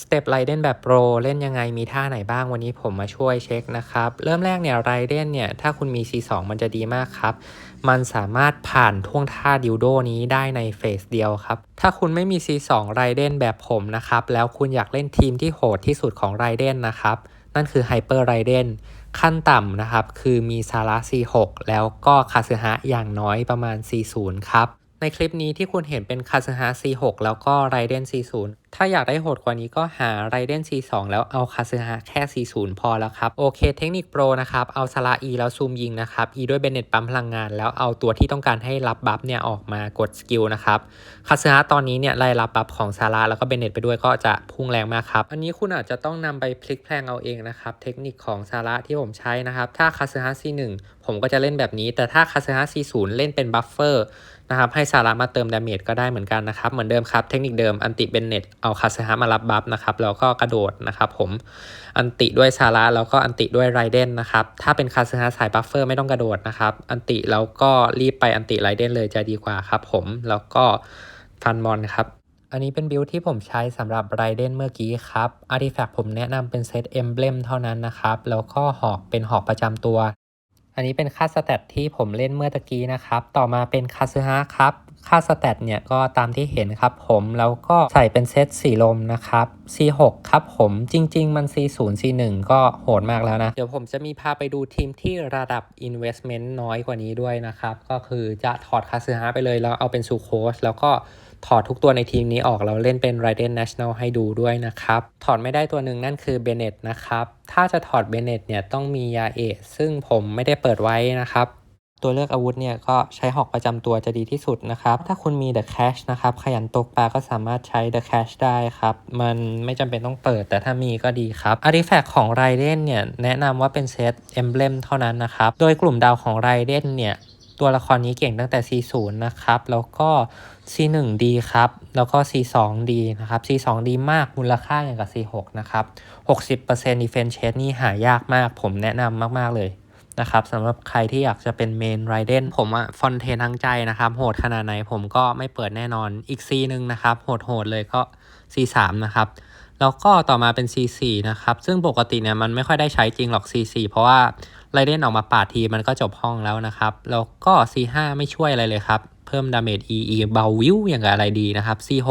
สเต็ปไรเดนแบบโปรเล่นยังไงมีท่าไหนบ้างวันนี้ผมมาช่วยเช็คนะครับ เริ่มแรกเนี่ยไรเดนเนี่ยถ้าคุณมี C2 มันจะดีมากครับ มันสามารถผ่านท่วงท่าดิวโดนี้ได้ในเฟสเดียวครับ ถ้าคุณไม่มี C2 ไรเดนแบบผมนะครับ แล้วคุณอยากเล่นทีมที่โหดที่สุดของไรเดนนะครับ นั่นคือไฮเปอร์ไรเดนขั้นต่ำนะครับ คือมีซาระ C6 แล้วก็คาซึฮะอย่างน้อยประมาณ C0 ครับ ในคลิปนี้ที่คุณเห็นเป็นคาซึฮะ C6 แล้วก็ไรเดน C0 ถ้าอยากได้โหดกว่านี้ก็หาไรเดน C2 แล้วเอาคาซึฮะแค่ C0 พอแล้วครับ โอเคเทคนิคโปรนะครับ เอาสละ E แล้วซูมยิงนะครับ E ด้วยเบนเน็ตปั๊มพลังงาน แล้วเอาตัวที่ต้องการให้รับบัฟเนี่ยออกมากดสกิลนะครับคาซึฮะตอนนี้เนี่ยไล่รับบัฟของซาร่าแล้วก็เบนเน็ตไปด้วยก็จะพุ่งแรงมากครับ อันนี้คุณอาจจะต้องนำไปพลิกแพลงเอาเองนะครับ เทคนิคของซาร่าที่ผมใช้นะครับ ถ้าคาซึฮะ C1 ผมก็จะเล่นแบบนี้ แต่ถ้าคาซึฮะ C0 เล่นเป็นบัฟเฟอร์ นะครับให้ซาร่ามาเติมดาเมจก็ได้เหมือนกันนะครับเหมือนเดิมครับเทคนิคเดิมอันติเบนเน็ตเอาคาซึฮะมารับบัฟนะครับแล้วก็กระโดดนะครับผมอันติด้วยซาร่าแล้วก็อันติด้วยไรเดนนะครับถ้าเป็นคาซึฮะสายบัฟเฟอร์ไม่ต้องกระโดดนะครับอันติแล้วก็รีบไปอันติไรเดนเลยจะดีกว่าครับผมแล้วก็ฟันมอนครับอันนี้เป็นบิลที่ผมใช้สำหรับไรเดนเมื่อกี้ครับอาร์ติแฟกผมแนะนำเป็นเซตเอมเบลมเท่านั้นนะครับ แล้วก็หอกเป็นหอกประจำตัว อันนี้เป็นค่าสแตทที่ผมเล่นเมื่อตะกี้นะครับ ต่อมาเป็นคาซึฮะครับ ค่าสแตทเนี่ยก็ตามที่เห็นครับผมแล้วก็ใส่เป็นเซตสีลมนะครับ C6 ครับผมจริง ๆ มัน C0 C1 ก็โหดมากแล้วนะ เดี๋ยวผมจะมีพาไปดูทีมที่ระดับ Investment น้อยกว่านี้ด้วยนะครับ ก็คือจะถอดคาซึฮะไปเลยแล้วเอาเป็นซูโคสแล้วก็ ถอดทุกตัวในทีมนี้ออกแล้วเล่นเป็น Raiden National ให้ดูด้วยนะครับ ถอดไม่ได้ตัวหนึ่งนั่นคือเบเน t นะครับ ถ้าจะถอดเบเน t เนี่ยต้องมียาเอซึ่งผมไม่ได้เปิดไว้นะครับตัวเลือกอาวุธเนี่ยก็ใช้หอกประจำตัวจะดีที่สุดนะครับ ถ้าคุณมี The Cash นะครับ ขยันตกปลาก็สามารถใช้ The Cash ได้ครับ มันไม่จำเป็นต้องเปิดแต่ถ้ามีก็ดีครับ Artifact ของ Raiden เนี่ย แนะนำว่าเป็นเซต Emblem เท่านั้นนะครับ โดยกลุ่มดาวของ Raiden เนี่ย ตัวละครนี้เก่งตั้งแต่ C0 นะครับ แล้วก็ C1 ดีครับ แล้วก็ C2 ดีนะครับ C2 ดีมากมูลค่าอย่างกับ C6 นะครับ 60% Defense Chase นี่หายากมาก ผมแนะนำมาก ๆ เลยนะครับสำหรับใครที่อยากจะเป็นเมนไรเดนผมอะฟอนเทนทั้งใจนะครับ โหดขนาดไหนผมก็ไม่เปิดแน่นอนอีก C หนึ่งนะครับ โหดๆเลยก็ C3 นะครับ แล้วก็ต่อมาเป็น C4 นะครับ ซึ่งปกติเนี่ยมันไม่ค่อยได้ใช้จริงหรอก C4 เพราะว่าไรเดนออกมาปาดทีมันก็จบห้องแล้วนะครับ แล้วก็ C5 ไม่ช่วยอะไรเลยครับ เพิ่มดาเมจ EE เบาวิวอย่างอะไรดีนะครับ C6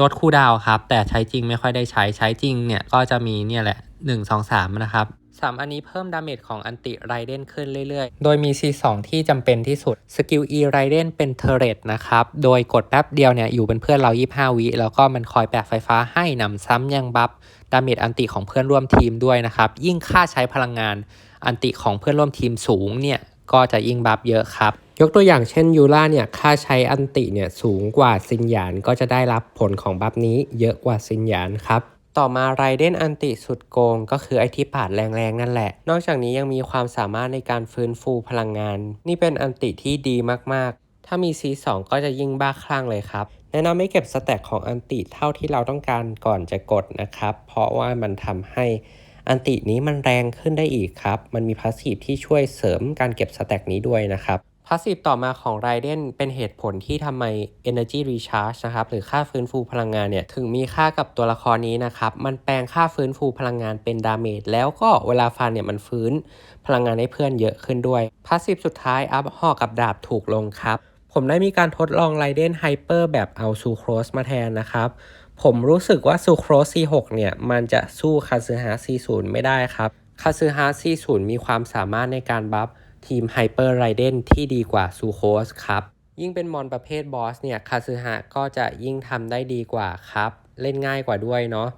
ลดคู่ดาวครับ แต่ใช้จริงไม่ค่อยได้ใช้ใช้จริงเนี่ยก็จะมีเนี่ยแหละ 1 2 3 นะครับ 3 อันนี้เพิ่มดาเมจของอันติไรเดนขึ้นเรื่อยๆ โดยมี C2 ที่จำเป็นที่สุด สกิล E ไรเดนเป็นเทเรตนะครับ โดยกดแป๊บเดียวเนี่ยอยู่เป็นเพื่อนเรา 25 วิ แล้วก็มันคอยแปะไฟฟ้าให้นำซ้ำยังบัฟดาเมจอันติของเพื่อนร่วมทีมด้วยนะครับ ยิ่งค่าใช้พลังงานอันติของเพื่อนร่วมทีมสูงเนี่ยก็จะยิ่งบัฟเยอะครับยกตัวอย่างเช่นยูล่าเนี่ยค่าใช้อันติเนี่ยสูงกว่าซินหยานก็จะได้รับผลของบัฟนี้เยอะกว่าซินหยานครับ ต่อมาไรเดนอันติสุดโกงก็คือไอที่ปาดแรงๆนั่นแหละ นอกจากนี้ยังมีความสามารถในการฟื้นฟูพลังงาน นี่เป็นอันติที่ดีมากๆ ถ้ามี C2 ก็จะยิ่งบ้าคลั่งเลยครับ แนะนำไม่เก็บสแต็กของอันติเท่าที่เราต้องการก่อนจะกดนะครับ เพราะว่ามันทำให้อันตินี้มันแรงขึ้นได้อีกครับ มันมีพาสซีฟที่ช่วยเสริมการเก็บสแต็กนี้ด้วยนะครับ พาสซีฟต่อมาของไรเดนเป็นเหตุผลที่ทำไม Energy Recharge นะครับหรือค่าฟื้นฟูพลังงานเนี่ยถึงมีค่ากับตัวละครนี้นะครับ มันแปลงค่าฟื้นฟูพลังงานเป็นดาเมจแล้วก็เวลาฟันเนี่ยมันฟื้นพลังงานให้เพื่อนเยอะขึ้นด้วยพาสซีฟสุดท้ายอัพหอกกับดาบถูกลงครับ ผมได้มีการทดลองไรเดนไฮเปอร์แบบเอาซูโครสมาแทนนะครับผมรู้สึกว่าซูโครส C6 เนี่ยมันจะสู้คาซึฮะ C0 ไม่ได้ครับคาซึฮะ C0 มีความสามารถในการบัฟ ทีมไฮเปอร์ไรเดนที่ดีกว่าซูโคสครับ ยิ่งเป็นมอนประเภทบอสเนี่ยคาซึฮะก็จะยิ่งทำได้ดีกว่าครับ เล่นง่ายกว่าด้วยเนาะ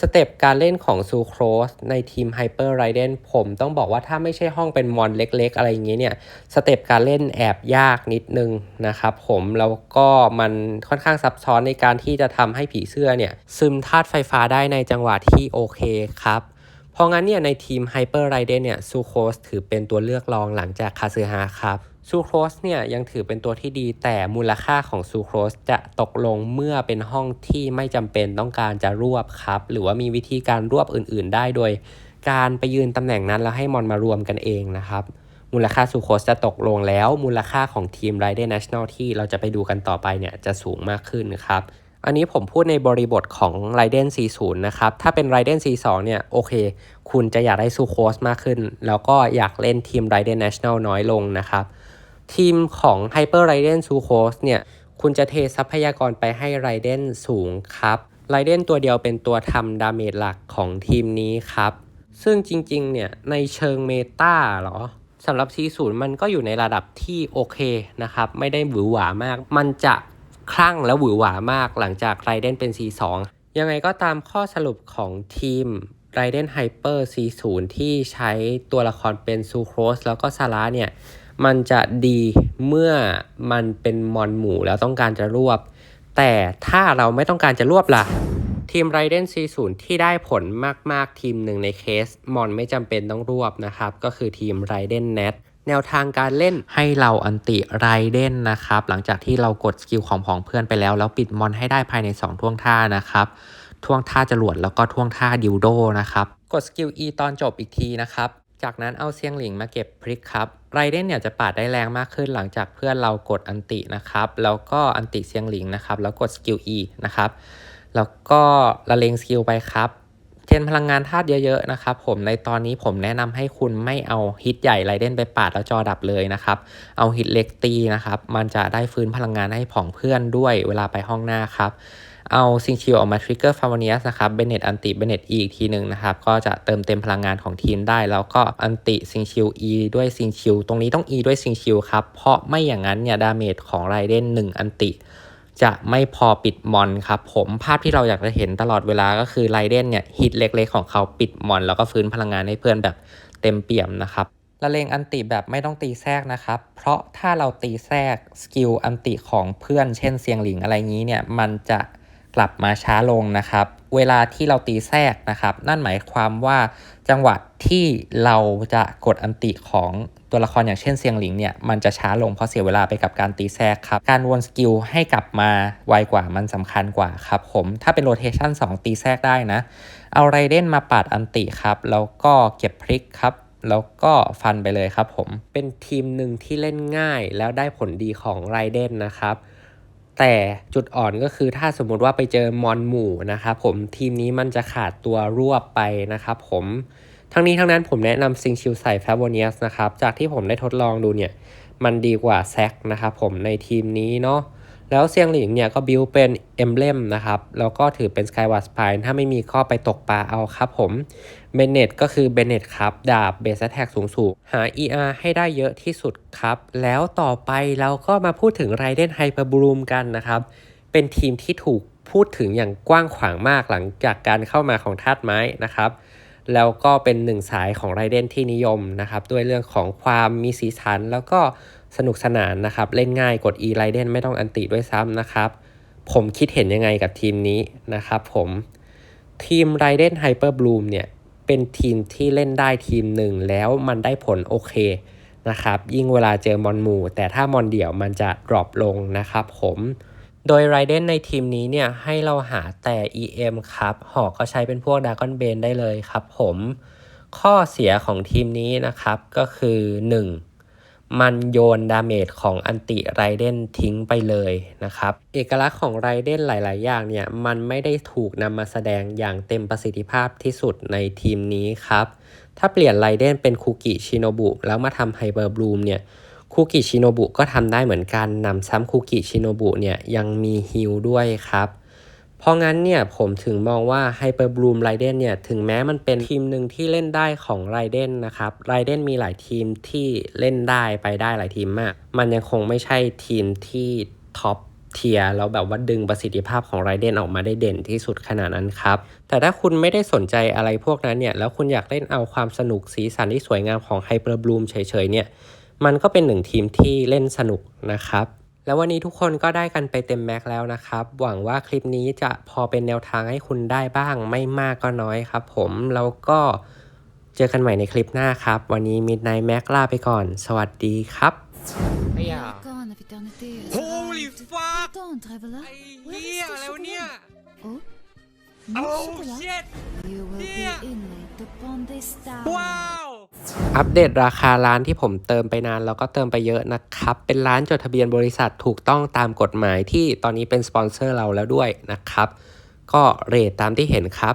สเต็ปการเล่นของซูโครสในทีมไฮเปอร์ไรเดนผมต้องบอกว่าถ้าไม่ใช่ห้องเป็นมอนเล็กๆ อะไรอย่างเงี้ยเนี่ยสเต็ปการเล่นแอบยากนิดนึงนะครับผมแล้วก็มันค่อนข้างซับซ้อนในการที่จะทำให้ผีเสื้อเนี่ยซึมธาตุไฟฟ้าได้ในจังหวะที่โอเคครับ ราะงั้นเนี่ยในทีม Hyper r i d e n เนี่ยซูโคสถือเป็นตัวเลือกรองหลังจากคาซึฮะครับซูโคสเนี่ยยังถือเป็นตัวที่ดีแต่มูลค่าของซูโคสจะตกลงเมื่อเป็นห้องที่ไม่จำเป็นต้องการจะรวบครับ หรือว่ามีวิธีการรวบอื่น ๆ ได้โดย การไปยืนตำแหน่งนั้นแล้วให้มอนมารวมกันเองนะครับ มูลค่าซูโคสจะตกลงแล้ว มูลค่าของทีม r i d e n National ที่เราจะไปดูกันต่อไปเนี่ยจะสูงมากขึ้นครับ อันนี้ผมพูดในบริบทของ Raiden 40 นะครับ ถ้าเป็น Raiden 42 เนี่ย โอเค คุณจะอยากได้ซูโคสมากขึ้น แล้วก็อยากเล่นทีม Raiden National น้อยลงนะครับ ทีมของ Hyper Raiden s u c o s เนี่ย คุณจะเททรัพยากรไปให้ Raiden สูงครับ Raiden ตัวเดียวเป็นตัวทำดาเมจหลักของทีมนี้ครับ ซึ่งจริง ๆ เนี่ย ในเชิงเมตาหรอสำหรับ C0 มันก็อยู่ในระดับที่โอเคนะครับ ไม่ได้หวือหวามาก มันจะ คลั่งและหวือหวามากหลังจาก Raiden เป็น C2 ยังไงก็ตามข้อสรุปของทีม Raiden Hyper C0 ที่ใช้ตัวละครเป็นซูโครสแล้วก็ซาร่าเนี่ย มันจะดีเมื่อมันเป็นมอนหมู่แล้วต้องการจะรวบ แต่ถ้าเราไม่ต้องการจะรวบล่ะ ทีม Raiden C0 ที่ได้ผลมาก ๆ ทีมหนึ่งในเคสมอนไม่จำเป็นต้องรวบนะครับ ก็คือทีม Raiden Net แนวทางการเล่นให้เราอันติไรเดนนะครับ หลังจากที่เรากดสกิลของผองเพื่อนไปแล้ว แล้วปิดมอนให้ได้ภายใน 2 ท่วงท่านะครับ ท่วงท่าจรวดแล้วก็ท่วงท่าดิวโดนะครับ กดสกิล E ตอนจบอีกทีนะครับ จากนั้นเอาเซียงหลิงมาเก็บพริกครับไรเดนเนี่ยจะปาดได้แรงมากขึ้นหลังจากเพื่อนเรากดอันตินะครับ แล้วก็อันติเซียงหลิงนะครับ แล้วกดสกิล E นะครับ แล้วก็ละเลงสกิลไปครับ เทนพลังงานธาตุเยอะๆนะครับผมในตอนนี้ผมแนะนำให้คุณไม่เอาฮิตใหญ่ไรเดนไปปาดแล้วจอดับเลยนะครับ เอาฮิตเล็กตีนะครับ มันจะได้ฟื้นพลังงานให้ผองเพื่อนด้วยเวลาไปห้องหน้าครับเอาซิงชิวออกมาทริกเกอร์ฟาร์เนียสนะครับเบเนตอันติเบเนตอีกทีหนึ่งนะครับ ก็จะเติมเต็มพลังงานของทีมได้ แล้วก็อันติซิงชิวอีด้วยซิงชิวตรงนี้ต้อง E ด้วยซิงชิวครับ เพราะไม่อย่างนั้นเนี่ยดาเมจของไรเดน1 อันติ จะไม่พอปิดมอนครับผมภาพที่เราอยากจะเห็นตลอดเวลาก็คือไรเดนเนี่ยฮิตเล็กๆ ของเขาปิดมอน แล้วก็ฟื้นพลังงานให้เพื่อนแบบเต็มเปี่ยมนะครับละเลงอันติแบบไม่ต้องตีแทรกนะครับ เพราะถ้าเราตีแทรกสกิลอันติของเพื่อนเช่นเซียงหลิงอะไรงี้เนี่ยมันจะกลับมาช้าลงนะครับ เวลาที่เราตีแทรกนะครับ นั่นหมายความว่าจังหวะที่เราจะกดอันติของ ตัวละครอย่างเช่นเซียงหลิงเนี่ยมันจะช้าลงเพราะเสียเวลาไปกับการตีแทรกครับ การวนสกิลให้กลับมาไวกว่ามันสำคัญกว่าครับผมถ้าเป็นโรเทชัน2 ตีแทรกได้นะ เอาไรเดนมาปาดอันติครับ แล้วก็เก็บพริกครับแล้วก็ฟันไปเลยครับผม เป็นทีมหนึ่งที่เล่นง่ายแล้วได้ผลดีของไรเดนนะครับ แต่จุดอ่อนก็คือถ้าสมมุติว่าไปเจอมอนหมู่นะครับผมทีมนี้มันจะขาดตัวรวบไปนะครับผม ทั้งนี้ทั้งนั้นผมแนะนำซิงชิวใส่ฟาโบเนียสนะครับ จากที่ผมได้ทดลองดูเนี่ย มันดีกว่าแซกนะครับผมในทีมนี้เนาะแล้วเซียงหลิงเนี่ยก็บิวเป็นเอ็มเลมนะครับ แล้วก็ถือเป็น Skyward Spine ถ้าไม่มีก็ไปตกปลาเอาครับผมเบนเนตก็คือเบนเนตครับ ดาบเบสแท็กสูงสูงหา ER ให้ได้เยอะที่สุดครับ แล้วต่อไปเราก็มาพูดถึงไรเดนไฮเปอร์บลูมกันนะครับ เป็นทีมที่ถูกพูดถึงอย่างกว้างขวางมากหลังจากการเข้ามาของธาตุไม้นะครับ แล้วก็เป็นหนึ่งสายของไรเดนที่นิยมนะครับด้วยเรื่องของความมีสีสัน แล้วก็สนุกสนานนะครับ เล่นง่ายกด E ไรเดนไม่ต้องอันติด้วยซ้ำนะครับ ผมคิดเห็นยังไงกับทีมนี้นะครับผมทีมไรเดนไฮเปอร์บลูมเนี่ยเป็นทีมที่เล่นได้ทีมหนึ่งแล้วมันได้ผลโอเคนะครับยิ่งเวลาเจอมอนหมู่ แต่ถ้ามอนเดี่ยวมันจะดรอปลงนะครับผม โดยไรเดนในทีมนี้เนี่ยให้เราหาแต่ EM ครับ หอกก็ใช้เป็นพวกดากอนเบนได้เลยครับผม ข้อเสียของทีมนี้นะครับก็คือ 1. มันโยนดาเมจของอันติไรเดนทิ้งไปเลยนะครับ เอกลักษณ์ของไรเดนหลาย ๆ อย่างเนี่ยมันไม่ได้ถูกนำมาแสดงอย่างเต็มประสิทธิภาพที่สุดในทีมนี้ครับ ถ้าเปลี่ยนไรเดนเป็นคุกิชิโนบุแล้วมาทำไฮเปอร์บลูมเนี่ย คุกิชิโนบุก็ทำได้เหมือนกันนำซ้ำคุกิชิโนบุเนี่ยยังมีฮิลด้วยครับ เพราะงั้นเนี่ยผมถึงมองว่า Hyper Bloom Raiden เนี่ยถึงแม้มันเป็นทีมหนึ่งที่เล่นได้ของ Raiden นะครับ Raiden มีหลายทีมที่เล่นได้ไปได้หลายทีมมาก มันยังคงไม่ใช่ทีมที่ท็อปเทียแล้วแบบว่าดึงประสิทธิภาพของ Raiden ออกมาได้เด่นที่สุดขนาดนั้นครับ แต่ถ้าคุณไม่ได้สนใจอะไรพวกนั้นเนี่ยแล้วคุณอยากเล่นเอาความสนุกสีสันที่สวยงามของ Hyper Bloom เฉยๆเนี่ย มันก็เป็นหนึ่งทีมที่เล่นสนุกนะครับ แล้ววันนี้ทุกคนก็ได้กันไปเต็มแม็กแล้วนะครับ หวังว่าคลิปนี้จะพอเป็นแนวทางให้คุณได้บ้างไม่มากก็น้อยครับผม แล้วก็เจอกันใหม่ในคลิปหน้าครับ วันนี้มิดไนแม็กลาไปก่อน สวัสดีครับไอ้ยา Gone of eternity has Holy arrived. fuck! Pardon, traveler. ไอ้ Where เหี้ย is the อะไรวะเนี่ย chocolat? Oh? No Oh chocolat? shit You will Yeah. ว้าว อัปเดตราคาร้านที่ผมเติมไปนานแล้วก็เติมไปเยอะนะครับ เป็นร้านจดทะเบียนบริษัทถูกต้องตามกฎหมายที่ตอนนี้เป็นสปอนเซอร์เราแล้วด้วยนะครับ ก็เรทตามที่เห็นครับ